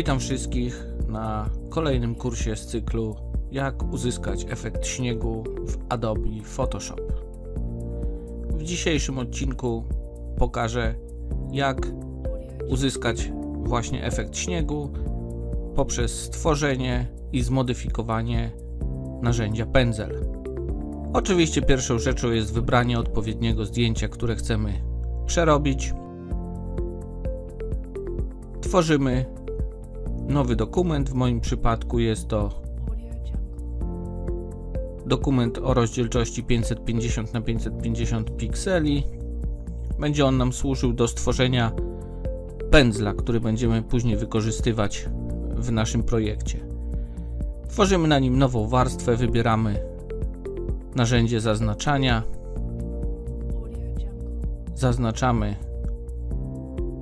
Witam wszystkich na kolejnym kursie z cyklu Jak uzyskać efekt śniegu w Adobe Photoshop. W dzisiejszym odcinku pokażę jak uzyskać właśnie efekt śniegu poprzez stworzenie i zmodyfikowanie narzędzia pędzel. Oczywiście pierwszą rzeczą jest wybranie odpowiedniego zdjęcia, które chcemy przerobić. Tworzymy nowy dokument. W moim przypadku jest to dokument o rozdzielczości 550 na 550 pikseli. Będzie on nam służył do stworzenia pędzla, który będziemy później wykorzystywać w naszym projekcie. Tworzymy na nim nową warstwę, wybieramy narzędzie zaznaczania. Zaznaczamy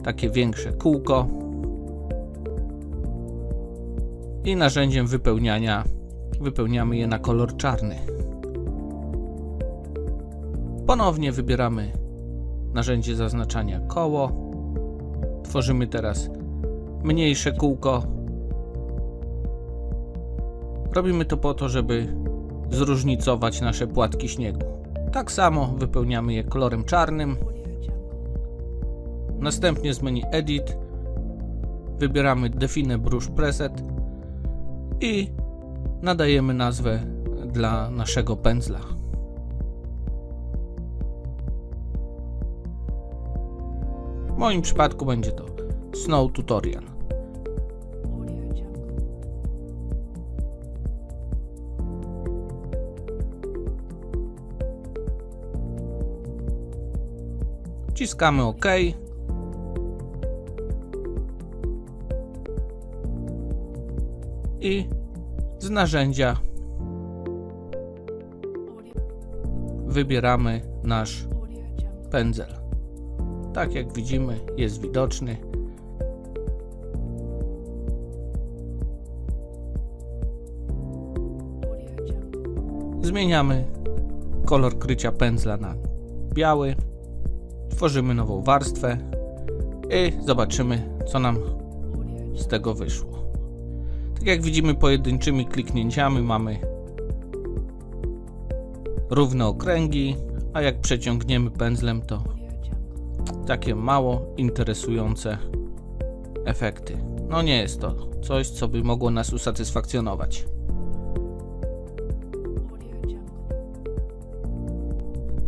takie większe kółko i narzędziem wypełniania wypełniamy je na kolor czarny. Ponownie wybieramy narzędzie zaznaczania koło. Tworzymy teraz mniejsze kółko. Robimy to po to, żeby zróżnicować nasze płatki śniegu. Tak samo wypełniamy je kolorem czarnym. Następnie z menu Edit wybieramy Define Brush Preset i nadajemy nazwę dla naszego pędzla. W moim przypadku będzie to Snow Tutorial. Wciskamy OK. I z narzędzia wybieramy nasz pędzel. Tak jak widzimy, jest widoczny. Zmieniamy kolor krycia pędzla na biały. Tworzymy nową warstwę i zobaczymy, co nam z tego wyszło. Tak jak widzimy, pojedynczymi kliknięciami mamy równe okręgi, a jak przeciągniemy pędzlem, to takie mało interesujące efekty. No nie jest to coś, co by mogło nas usatysfakcjonować.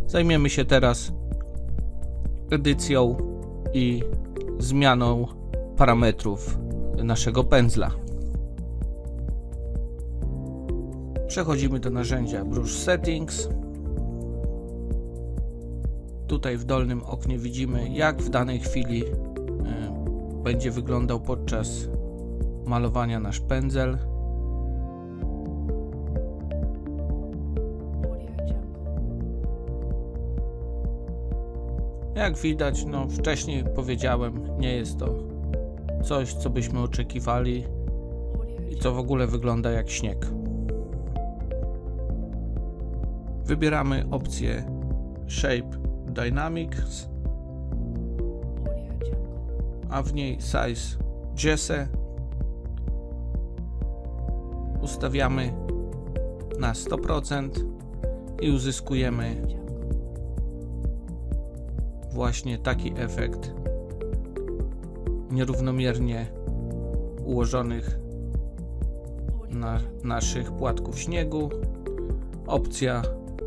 Zajmiemy się teraz edycją i zmianą parametrów naszego pędzla. Przechodzimy do narzędzia Brush Settings. Tutaj w dolnym oknie widzimy, jak w danej chwili y, będzie wyglądał podczas malowania nasz pędzel. Jak widać, no wcześniej powiedziałem, nie jest to coś, co byśmy oczekiwali i co w ogóle wygląda jak śnieg. Wybieramy opcję Shape Dynamics, a w niej Size Jesse. Ustawiamy na 100% i uzyskujemy właśnie taki efekt nierównomiernie ułożonych na naszych płatków śniegu. Opcja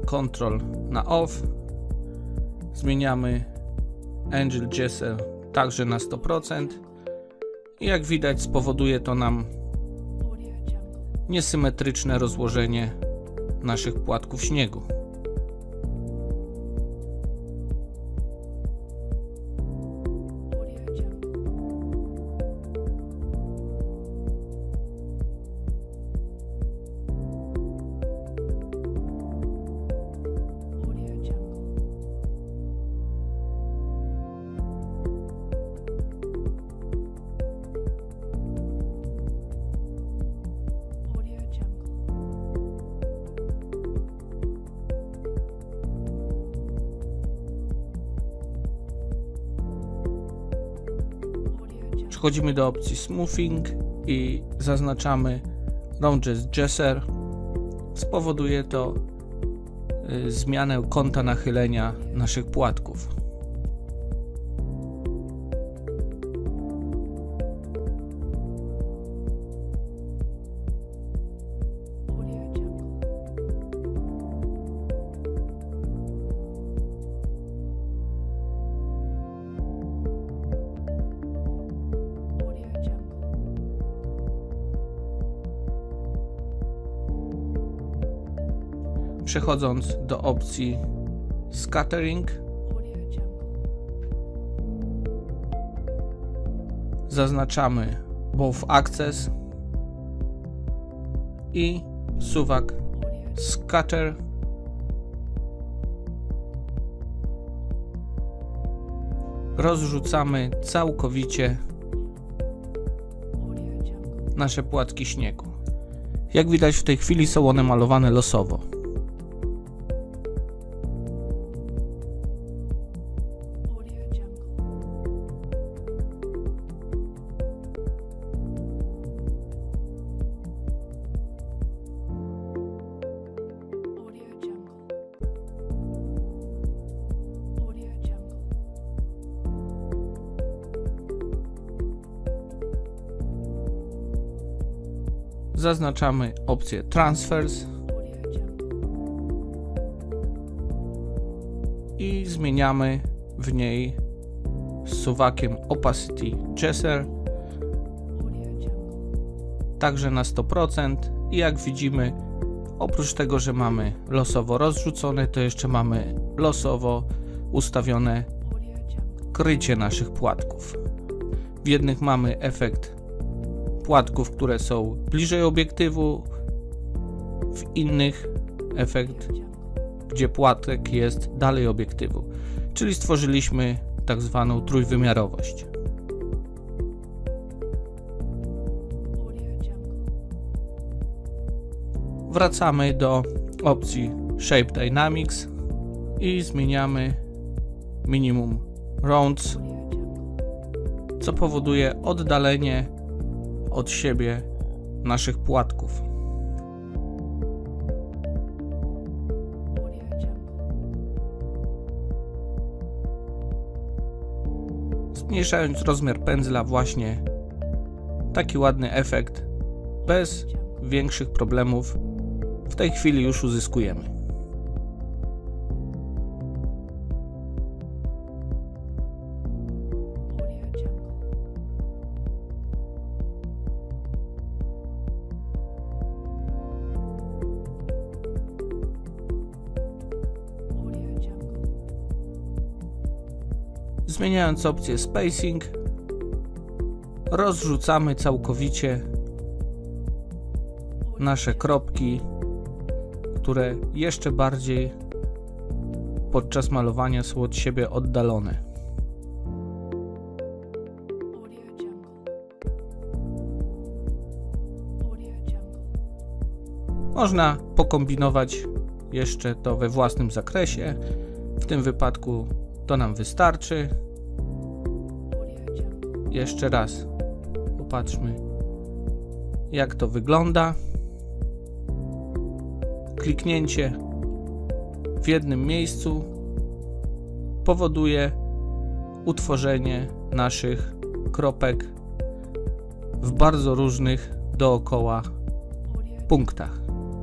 Ctrl na OFF. Zmieniamy Angel Jessel także na 100%. I jak widać spowoduje to nam niesymetryczne rozłożenie naszych płatków śniegu. Przechodzimy do opcji Smoothing i zaznaczamy Ronges Jesser, spowoduje to y, zmianę kąta nachylenia naszych płatków. Przechodząc do opcji Scattering, zaznaczamy Both Access i suwak Scatter. Rozrzucamy całkowicie nasze płatki śniegu. Jak widać w tej chwili są one malowane losowo. Zaznaczamy opcję Transfers i zmieniamy w niej suwakiem Opacity Jungle. także na 100% i jak widzimy oprócz tego, że mamy losowo rozrzucone, to jeszcze mamy losowo ustawione krycie naszych płatków. W jednych mamy efekt płatków, które są bliżej obiektywu, w innych efekt, gdzie płatek jest dalej obiektywu, czyli stworzyliśmy tak zwaną trójwymiarowość. Wracamy do opcji Shape Dynamics i zmieniamy minimum rounds, co powoduje oddalenie od siebie naszych płatków. Zmniejszając rozmiar pędzla właśnie taki ładny efekt bez większych problemów w tej chwili już uzyskujemy. Zmieniając opcję spacing, rozrzucamy całkowicie nasze kropki, które jeszcze bardziej podczas malowania są od siebie oddalone. Można pokombinować jeszcze to we własnym zakresie. W tym wypadku to nam wystarczy. Jeszcze raz popatrzmy, jak to wygląda. Kliknięcie w jednym miejscu powoduje utworzenie naszych kropek w bardzo różnych dookoła punktach.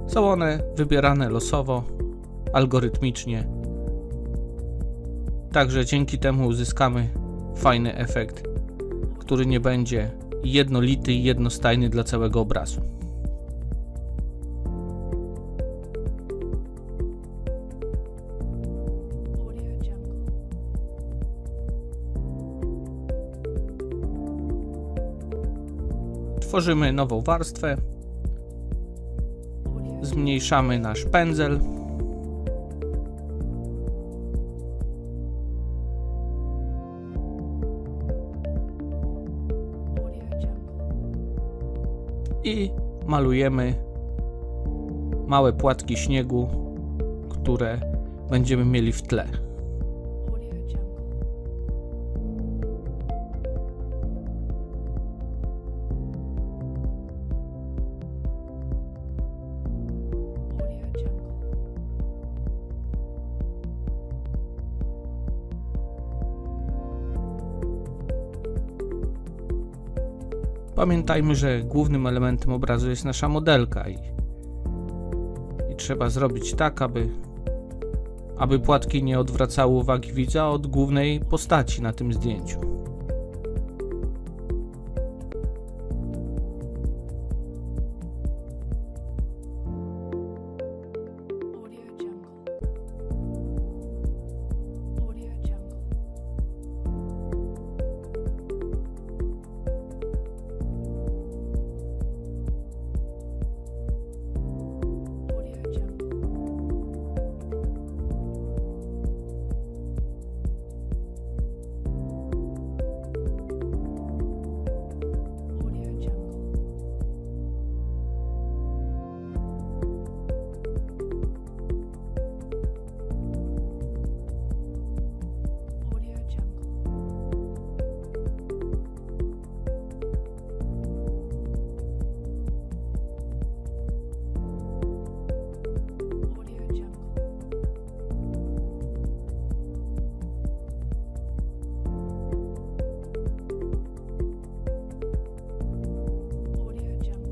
Są one wybierane losowo, algorytmicznie. Także dzięki temu uzyskamy fajny efekt, który nie będzie jednolity i jednostajny dla całego obrazu. Tworzymy nową warstwę, zmniejszamy nasz pędzel. Malujemy małe płatki śniegu, które będziemy mieli w tle. Pamiętajmy, że głównym elementem obrazu jest nasza modelka i, i trzeba zrobić tak, aby, aby płatki nie odwracały uwagi widza od głównej postaci na tym zdjęciu.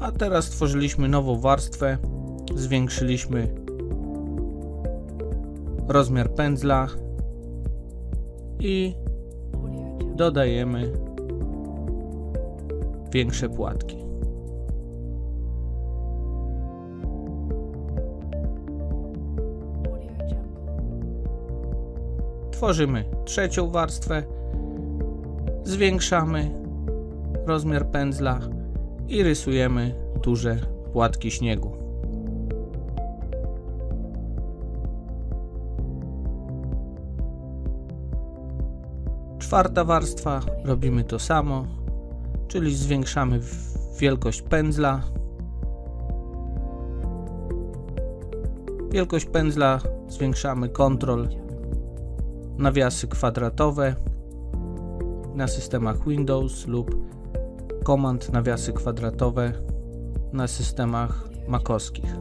A teraz stworzyliśmy nową warstwę, zwiększyliśmy rozmiar pędzla i dodajemy większe płatki. Tworzymy trzecią warstwę, zwiększamy rozmiar pędzla i rysujemy duże płatki śniegu. Czwarta warstwa, robimy to samo, czyli zwiększamy wielkość pędzla. Wielkość pędzla zwiększamy Ctrl nawiasy kwadratowe na systemach Windows lub komand nawiasy kwadratowe na systemach makowskich.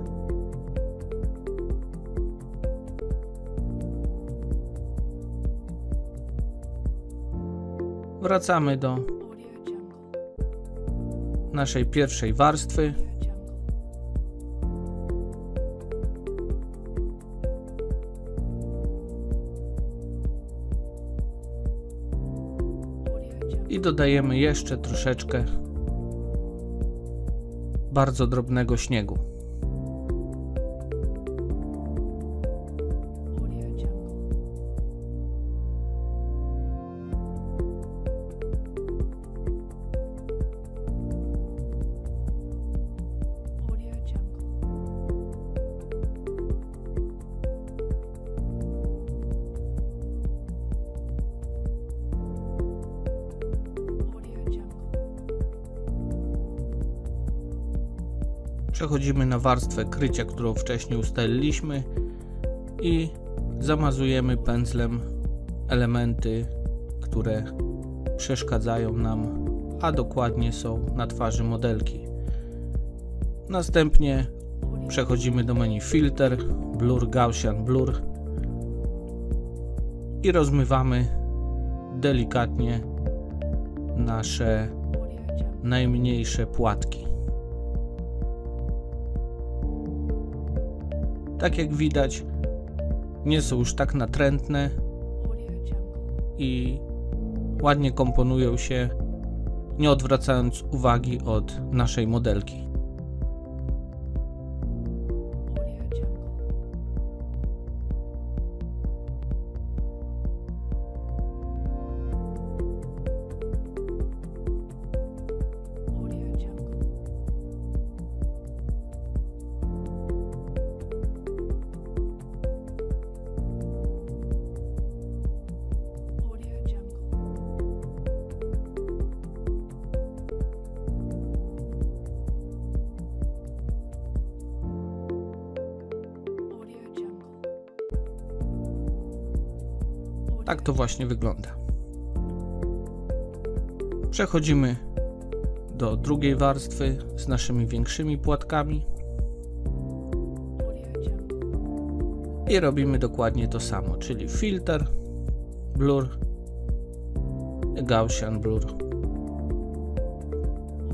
Wracamy do naszej pierwszej warstwy. I dodajemy jeszcze troszeczkę bardzo drobnego śniegu. Przechodzimy na warstwę krycia, którą wcześniej ustaliliśmy i zamazujemy pędzlem elementy, które przeszkadzają nam, a dokładnie są na twarzy modelki. Następnie przechodzimy do menu Filter, Blur Gaussian Blur i rozmywamy delikatnie nasze najmniejsze płatki. Tak jak widać, nie są już tak natrętne i ładnie komponują się, nie odwracając uwagi od naszej modelki. Tak to właśnie wygląda. Przechodzimy do drugiej warstwy z naszymi większymi płatkami i robimy dokładnie to samo, czyli filter, blur, Gaussian blur.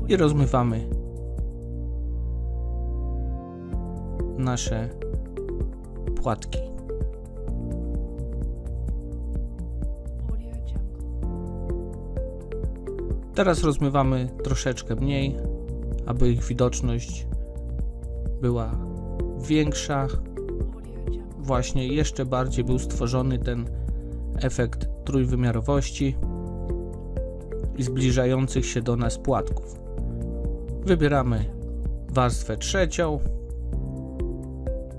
i rozmywamy nasze płatki. Teraz rozmywamy troszeczkę mniej, aby ich widoczność była większa. Właśnie jeszcze bardziej był stworzony ten efekt trójwymiarowości i zbliżających się do nas płatków. Wybieramy warstwę trzecią,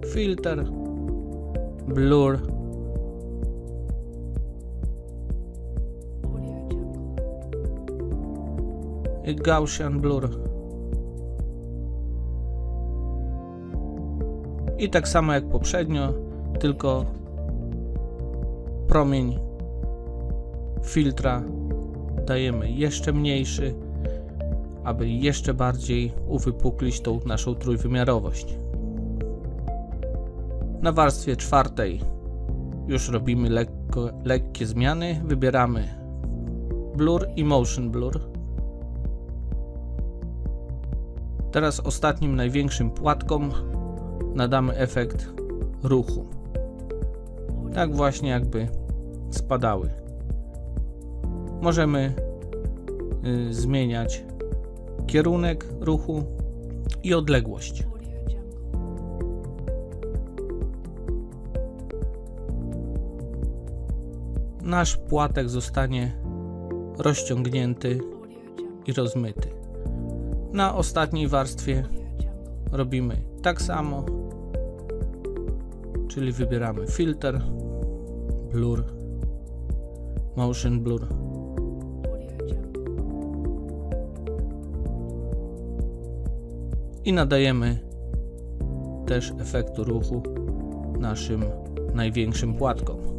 filtr, blur Gaussian blur. I tak samo jak poprzednio, tylko promień filtra dajemy jeszcze mniejszy, aby jeszcze bardziej uwypuklić tą naszą trójwymiarowość. Na warstwie czwartej już robimy lekko, lekkie zmiany. Wybieramy blur i motion blur. Teraz ostatnim największym płatkom nadamy efekt ruchu. Tak właśnie jakby spadały. Możemy y, zmieniać kierunek ruchu i odległość. Nasz płatek zostanie rozciągnięty i rozmyty. Na ostatniej warstwie robimy tak samo, czyli wybieramy filtr, blur, motion blur i nadajemy też efektu ruchu naszym największym płatkom.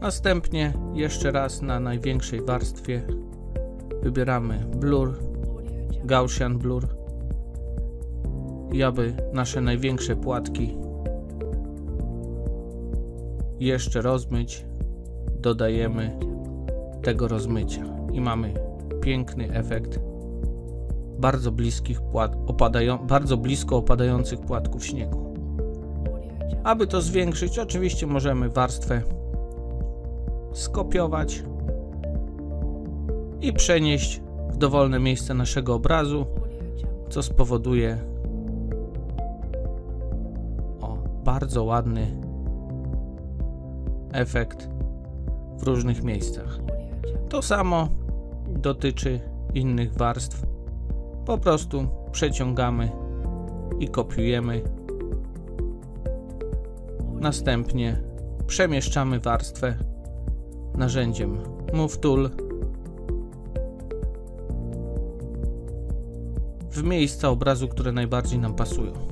Następnie jeszcze raz na największej warstwie wybieramy blur. Gaussian blur i aby nasze największe płatki jeszcze rozmyć, dodajemy tego rozmycia i mamy piękny efekt bardzo bliskich płat, opadają, bardzo blisko opadających płatków śniegu. Aby to zwiększyć, oczywiście możemy warstwę skopiować i przenieść w dowolne miejsce naszego obrazu, co spowoduje o bardzo ładny efekt w różnych miejscach. To samo dotyczy innych warstw. Po prostu przeciągamy i kopiujemy. Następnie przemieszczamy warstwę narzędziem Move Tool w miejsca obrazu, które najbardziej nam pasują.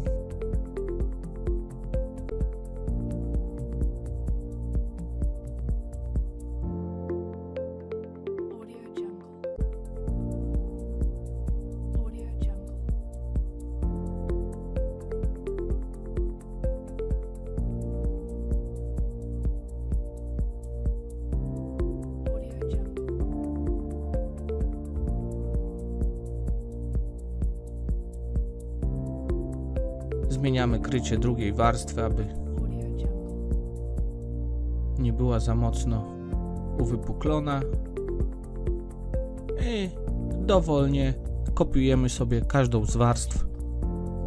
Zmieniamy krycie drugiej warstwy, aby nie była za mocno uwypuklona. I dowolnie kopiujemy sobie każdą z warstw,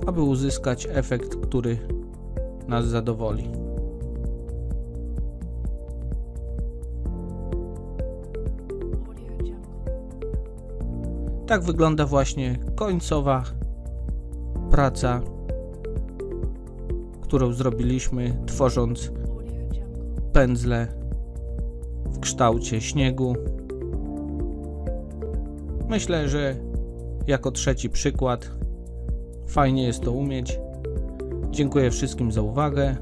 aby uzyskać efekt, który nas zadowoli. Tak wygląda właśnie końcowa praca, którą zrobiliśmy, tworząc pędzle w kształcie śniegu. Myślę, że jako trzeci przykład fajnie jest to umieć. Dziękuję wszystkim za uwagę.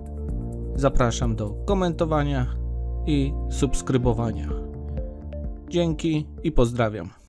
Zapraszam do komentowania i subskrybowania. Dzięki i pozdrawiam.